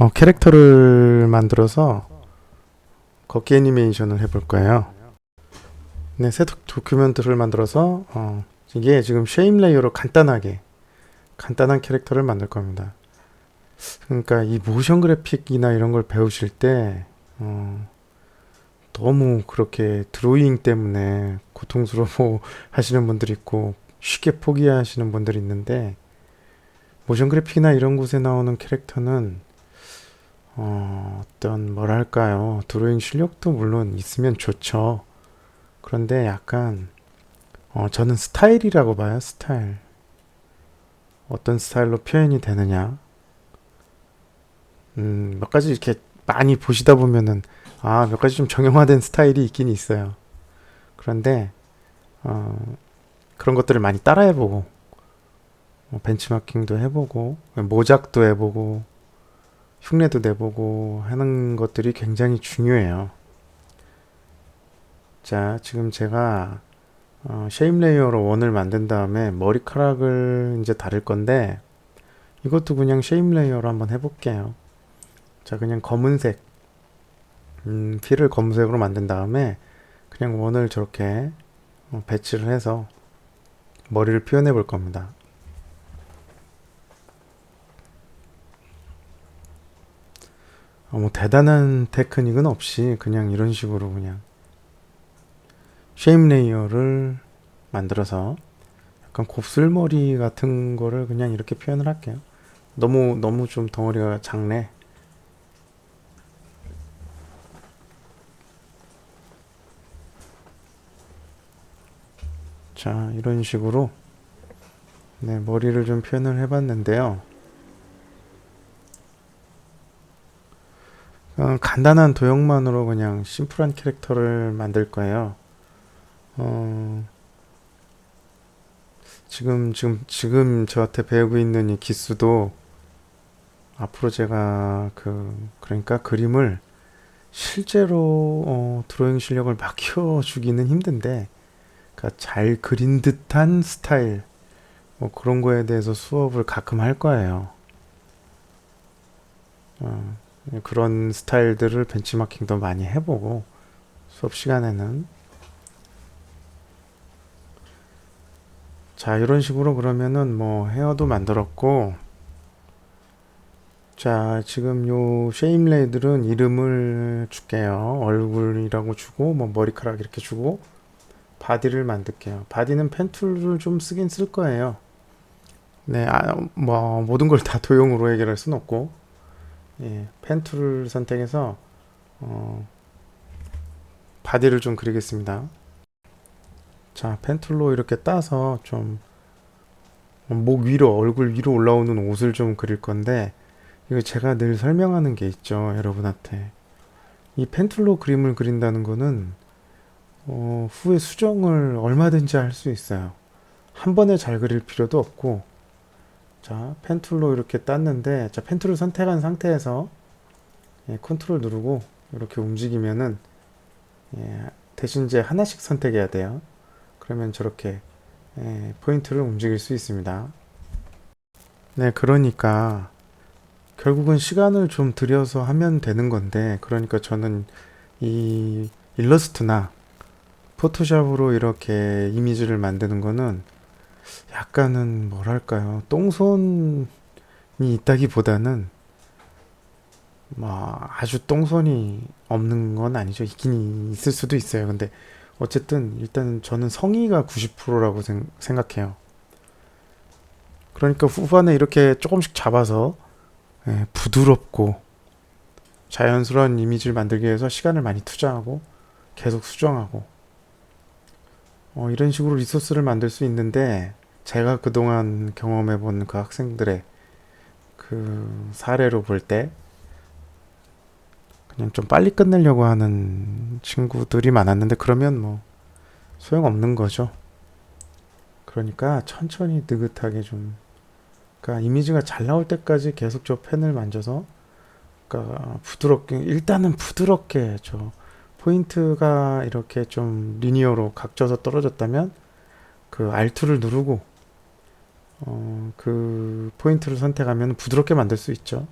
어, 캐릭터를 만들어서 걷기 애니메이션을 해볼 거예요. 네, 새 도- 도큐멘트를 만들어서 어, 이게 지금 쉐임 레이어로 간단하게 간단한 캐릭터를 만들 겁니다. 그러니까 이 모션 그래픽이나 이런 걸 배우실 때 어, 너무 그렇게 드로잉 때문에 고통스러워 하시는 분들이 있고 쉽게 포기하시는 분들이 있는데 모션 그래픽이나 이런 곳에 나오는 캐릭터는 어, 어떤 뭐랄까요 드로잉 실력도 물론 있으면 좋죠. 그런데 약간 어, 저는 스타일이라고 봐요 스타일. 어떤 스타일로 표현이 되느냐. 음, 몇 가지 이렇게 많이 보시다 보면은 아, 몇 가지 좀 정형화된 스타일이 있긴 있어요. 그런데 어, 그런 것들을 많이 따라해보고 뭐 벤치마킹도 해보고 모작도 해보고 흉내도 내보고 하는 것들이 굉장히 중요해요. 자, 지금 제가 어, 쉐임 레이어로 원을 만든 다음에 머리카락을 이제 다릴 건데 이것도 그냥 쉐임 레이어로 한번 해볼게요. 자, 그냥 검은색 음, 피를 검은색으로 만든 다음에 그냥 원을 저렇게 어, 배치를 해서 머리를 표현해 볼 겁니다. 뭐 대단한 테크닉은 없이 그냥 이런 식으로 그냥 쉐임 레이어를 만들어서 약간 곱슬머리 같은 거를 그냥 이렇게 표현을 할게요. 너무 너무 좀 덩어리가 작네. 자, 이런 식으로 네, 머리를 좀 표현을 해봤는데요. 어, 간단한 도형만으로 그냥 심플한 캐릭터를 만들 거예요. 어, 지금, 지금, 지금 저한테 배우고 있는 이 기수도 앞으로 제가 그, 그러니까 그림을 실제로 어, 드로잉 실력을 막 키워주기는 힘든데, 그러니까 잘 그린 듯한 스타일, 뭐 그런 거에 대해서 수업을 가끔 할 거예요. 어, 그런 스타일들을 벤치마킹도 많이 해보고 수업 시간에는. 자 이런 식으로 그러면은 뭐 헤어도 만들었고. 자 지금 요 쉐임레이들은 이름을 줄게요. 얼굴이라고 주고 뭐 머리카락 이렇게 주고 바디를 만들게요. 바디는 펜툴을 좀 쓰긴 쓸 거예요. 네아뭐 모든 걸 다 도형으로 해결할 순 없고 예, 펜 툴을 선택해서 어, 바디를 좀 그리겠습니다. 자, 펜 툴로 이렇게 따서 좀 목 위로, 얼굴 위로 올라오는 옷을 좀 그릴 건데 이거 제가 늘 설명하는 게 있죠, 여러분한테. 이 펜 툴로 그림을 그린다는 거는 어, 후에 수정을 얼마든지 할 수 있어요. 한 번에 잘 그릴 필요도 없고 자, 펜 툴로 이렇게 땄는데, 자, 펜 툴을 선택한 상태에서 예, 컨트롤 누르고 이렇게 움직이면은 예, 대신 이제 하나씩 선택해야 돼요. 그러면 저렇게 예, 포인트를 움직일 수 있습니다. 네, 그러니까 결국은 시간을 좀 들여서 하면 되는 건데, 그러니까 저는 이 일러스트나 포토샵으로 이렇게 이미지를 만드는 거는 약간은 뭐랄까요? 똥손이 있다기보다는 뭐 아주 똥손이 없는 건 아니죠. 있긴 있을 수도 있어요. 근데 어쨌든 일단 저는 성의가 90%라고 생 각해요. 그러니까 후반에 이렇게 조금씩 잡아서 예, 부드럽고 자연스러운 이미지를 만들기 위해서 시간을 많이 투자하고 계속 수정하고 어, 이런 식으로 리소스를 만들 수 있는데 제가 그동안 경험해 본 그 학생들의 그 사례로 볼 때 그냥 좀 빨리 끝내려고 하는 친구들이 많았는데 그러면 뭐 소용없는 거죠. 그러니까 천천히 느긋하게 좀 그러니까 이미지가 잘 나올 때까지 계속 저 펜을 만져서 그러니까 부드럽게 일단은 부드럽게 저 포인트가 이렇게 좀 리니어로 각져서 떨어졌다면 그 R투를 누르고 어, 그 포인트를 선택하면 부드럽게 만들 수 있죠.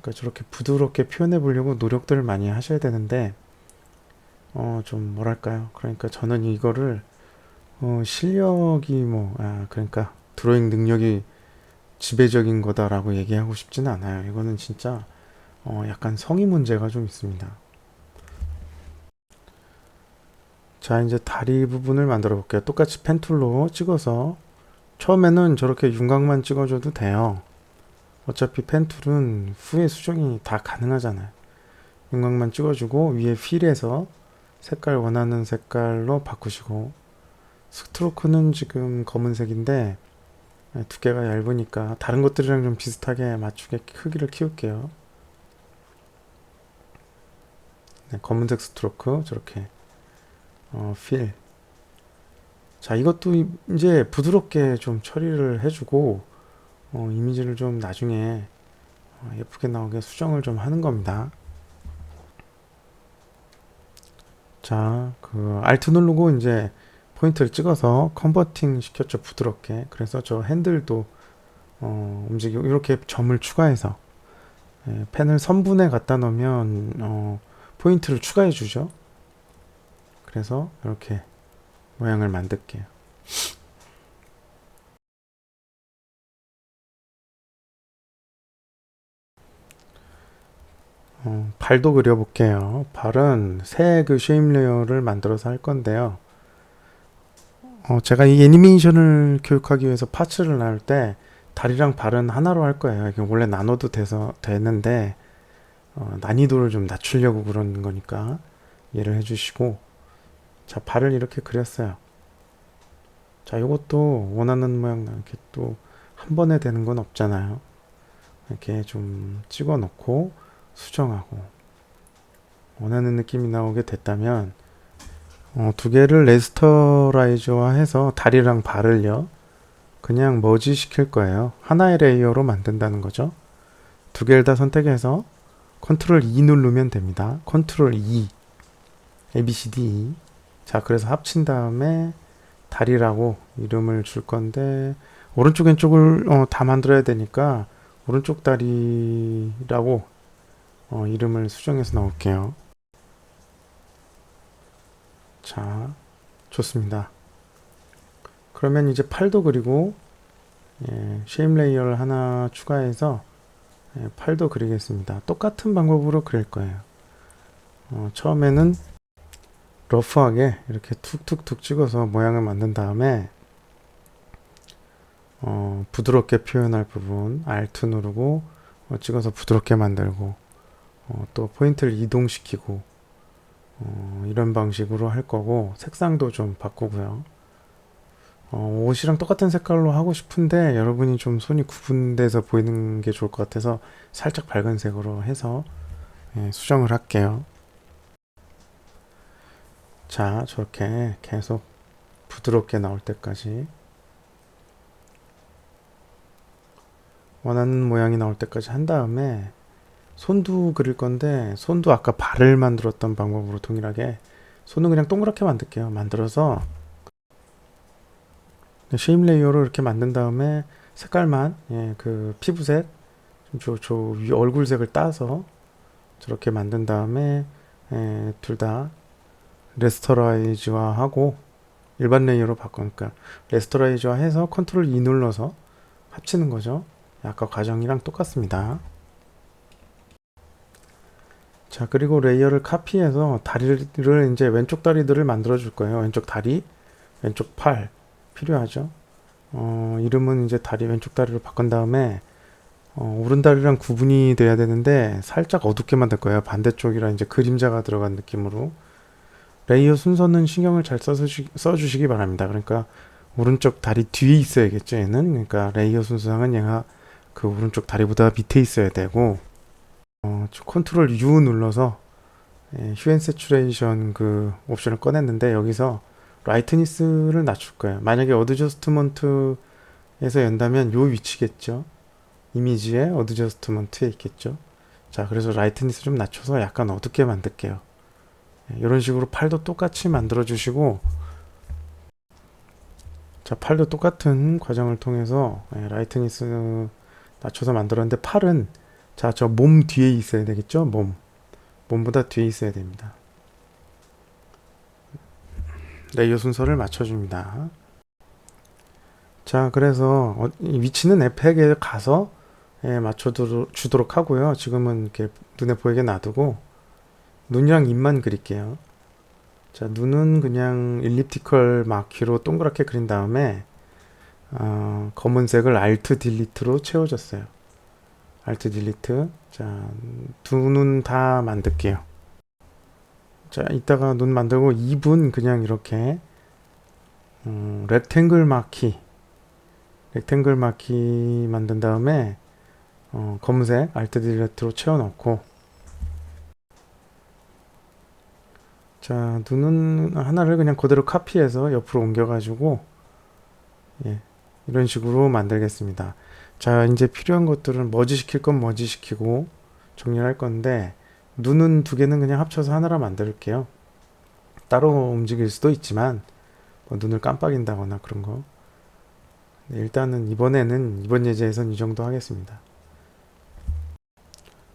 그러니까 저렇게 부드럽게 표현해 보려고 노력들을 많이 하셔야 되는데 어 좀 뭐랄까요? 그러니까 저는 이거를 어 실력이 뭐 아 그러니까 드로잉 능력이 지배적인 거다라고 얘기하고 싶지는 않아요. 이거는 진짜 어 약간 성의 문제가 좀 있습니다. 자, 이제 다리 부분을 만들어 볼게요. 똑같이 펜 툴로 찍어서 처음에는 저렇게 윤곽만 찍어줘도 돼요. 어차피 펜 툴은 후에 수정이 다 가능하잖아요. 윤곽만 찍어주고 위에 필에서 색깔 원하는 색깔로 바꾸시고 스트로크는 지금 검은색인데 네, 두께가 얇으니까 다른 것들이랑 좀 비슷하게 맞추게 크기를 키울게요. 네, 검은색 스트로크 저렇게 어, 필. 자, 이것도 이- 이제 부드럽게 좀 처리를 해주고, 어, 이미지를 좀 나중에 어, 예쁘게 나오게 수정을 좀 하는 겁니다. 자, 그 Alt 누르고 이제 포인트를 찍어서 컨버팅 시켰죠, 부드럽게. 그래서 저 핸들도 어, 움직이고 이렇게 점을 추가해서 예, 펜을 선분에 갖다 놓으면 어, 포인트를 추가해 주죠. 그래서 이렇게 모양을 만들게요. 어, 발도 그려볼게요. 발은 새 그 쉐임 레이어를 만들어서 할 건데요. 어, 제가 이 애니메이션을 교육하기 위해서 파츠를 나눌 때 다리랑 발은 하나로 할 거예요. 이게 원래 나눠도 돼서 되는데 어, 난이도를 좀 낮추려고 그런 거니까 이해를 해주시고 자, 발을 이렇게 그렸어요. 자, 이것도 원하는 모양 이렇게 또 한 번에 되는 건 없잖아요. 이렇게 좀 찍어 놓고 수정하고 원하는 느낌이 나오게 됐다면 어, 두 개를 레스터라이저화 해서 다리랑 발을요. 그냥 머지 시킬 거예요. 하나의 레이어로 만든다는 거죠. 두 개를 다 선택해서 컨트롤 E 누르면 됩니다. 컨트롤 E A, B, C, D, E 자, 그래서 합친 다음에 다리라고 이름을 줄 건데 오른쪽 왼쪽을 어, 다 만들어야 되니까 오른쪽 다리라고 어, 이름을 수정해서 넣을게요. 자, 좋습니다. 그러면 이제 팔도 그리고 예, 쉐임 레이어를 하나 추가해서 예, 팔도 그리겠습니다. 똑같은 방법으로 그릴 거예요. 어, 처음에는 러프하게 이렇게 툭툭툭 찍어서 모양을 만든 다음에 어, 부드럽게 표현할 부분 Alt 누르고 어, 찍어서 부드럽게 만들고 어, 또 포인트를 이동시키고 어, 이런 방식으로 할 거고 색상도 좀 바꾸고요. 어, 옷이랑 똑같은 색깔로 하고 싶은데 여러분이 좀 손이 구분돼서 보이는 게 좋을 것 같아서 살짝 밝은 색으로 해서 예, 수정을 할게요. 자, 저렇게 계속 부드럽게 나올 때까지 원하는 모양이 나올 때까지 한 다음에 손도 그릴 건데 손도 아까 발을 만들었던 방법으로 동일하게 손은 그냥 동그랗게 만들게요. 만들어서 쉐임 레이어로 이렇게 만든 다음에 색깔만 예, 그 피부색 저, 저위 얼굴색을 따서 저렇게 만든 다음에 예, 둘다 레스터라이즈화 하고 일반 레이어로 바꾸니까 레스터라이즈화 해서 컨트롤 E 눌러서 합치는 거죠. 아까 과정이랑 똑같습니다. 자, 그리고 레이어를 카피해서 다리를 이제 왼쪽 다리들을 만들어 줄 거예요. 왼쪽 다리, 왼쪽 팔 필요하죠. 어, 이름은 이제 다리 왼쪽 다리로 바꾼 다음에 어, 오른 다리랑 구분이 돼야 되는데 살짝 어둡게 만들 거예요. 반대쪽이라 이제 그림자가 들어간 느낌으로 레이어 순서는 신경을 잘 써주시, 써주시기 바랍니다. 그러니까 오른쪽 다리 뒤에 있어야겠죠. 얘는 그러니까 레이어 순서상은 얘가 그 오른쪽 다리보다 밑에 있어야 되고 어, 저 컨트롤 U 눌러서 예, 휴엔 세츄레이션 그 옵션을 꺼냈는데 여기서 라이트니스를 낮출 거예요. 만약에 어드저스트먼트에서 연다면 요 위치겠죠. 이미지에 어드저스트먼트에 있겠죠. 자, 그래서 라이트니스 좀 낮춰서 약간 어둡게 만들게요. 예, 이런 식으로 팔도 똑같이 만들어 주시고 자, 팔도 똑같은 과정을 통해서 예, 라이트니스 낮춰서 만들었는데 팔은 자, 저 몸 뒤에 있어야 되겠죠? 몸. 몸보다 뒤에 있어야 됩니다. 레이어 순서를 맞춰줍니다. 자, 그래서 어, 이 위치는 에펙에 가서 예, 맞춰 주도록 하고요. 지금은 이렇게 눈에 보이게 놔두고 눈이랑 입만 그릴게요. 자, 눈은 그냥 일리프티컬 마키로 동그랗게 그린 다음에 어, 검은색을 Alt 딜리트로 채워줬어요. Alt 딜리트. 자, 두 눈 다 만들게요. 자, 이따가 눈 만들고 입은 그냥 이렇게 음, 렉탱글 마키 렉탱글 마키 만든 다음에 어, 검은색 Alt 딜리트로 채워 넣고 자, 눈은 하나를 그냥 그대로 카피해서 옆으로 옮겨가지고 예, 이런 식으로 만들겠습니다. 자, 이제 필요한 것들은 머지 시킬 건 머지 시키고 정리할 건데 눈은 두 개는 그냥 합쳐서 하나로 만들게요. 따로 움직일 수도 있지만 뭐 눈을 깜빡인다거나 그런 거. 네, 일단은 이번에는 이번 예제에선 이 정도 하겠습니다.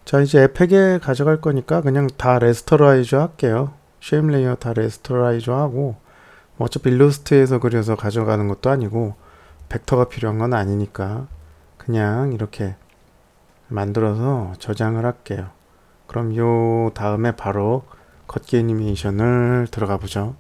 자, 이제 에펙에 가져갈 거니까 그냥 다 레스터라이저 할게요. 쉐임 레이어 다 레스터라이저 하고 뭐 어차피 일러스트에서 그려서 가져가는 것도 아니고 벡터가 필요한 건 아니니까 그냥 이렇게 만들어서 저장을 할게요. 그럼 요 다음에 바로 걷기 애니메이션을 들어가 보죠.